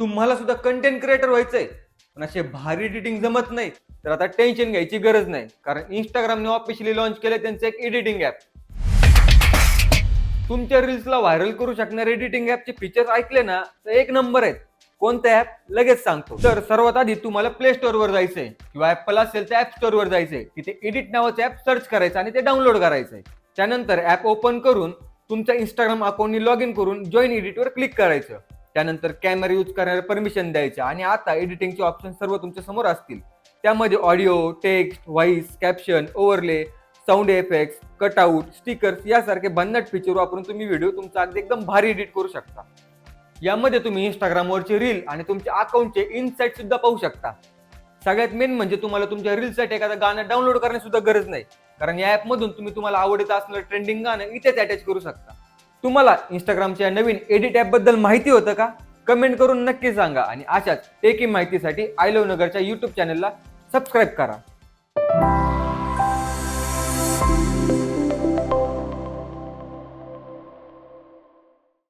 तुम्हाला सुद्धा content creator व्हायचंय. पण असे भारी एडिटिंग जमत नाही तर आता टेन्शन घ्यायची गरज नाही. कारण इंस्टाग्रामने ऑफिशियली लॉन्च केलं त्यांचं एक एडिटिंग ॲप तुमच्या रील्सला व्हायरल करू शकणारे एडिटिंग ॲपचे फीचर्स ऐकले ना तर एक नंबर आहेत. कोणतं ऍप लगेच सांगतो. तर सर्वात आधी तुम्हाला प्ले स्टोअरवर जायचंय. किंवा ऍपल असेल तर ऍप स्टोअरवर जायचंय. तिथे एडिट नावाचं ऍप सर्च करायचं आणि ते डाउनलोड करायचंय. त्यानंतर ऍप ओपन करून तुमच्या इंस्टाग्राम अकाउंटनी लॉग इन करून जॉईन एडिटवर क्लिक करायचं. त्यानंतर कॅमेरा यूज करण्याला परमिशन द्यायच्या आणि आता एडिटिंगचे ऑप्शन सर्व तुमच्यासमोर असतील. त्यामध्ये audio text voice caption overlay sound effects cutout stickers यासारखे भन्नाट फीचर वापरून तुम्ही व्हिडिओ तुमचा अगदी एकदम भारी एडिट करू शकता. यामध्ये तुम्ही इंस्टाग्रामवरचे रील आणि तुमच्या अकाउंटचे इनसाईट सुद्धा पाहू शकता. सगळ्यात मेन म्हणजे तुम्हाला तुमच्या रीलसाठी एखादं गाणं डाउनलोड करण्याची सुद्धा गरज नाही. कारण या ॲपमधून तुम्ही तुम्हाला आवडत असणारं ट्रेंडिंग गाणं इथेच अटॅच करू शकता. तुम्हाला इंस्टाग्रामच्या नवीन एडिट ऍपबद्दल माहिती होतं का? कमेंट करून नक्की सांगा आणि अशाच टेकी माहितीसाठी आय लव्ह नगरच्या युट्यूब चॅनलला सबस्क्राईब करा.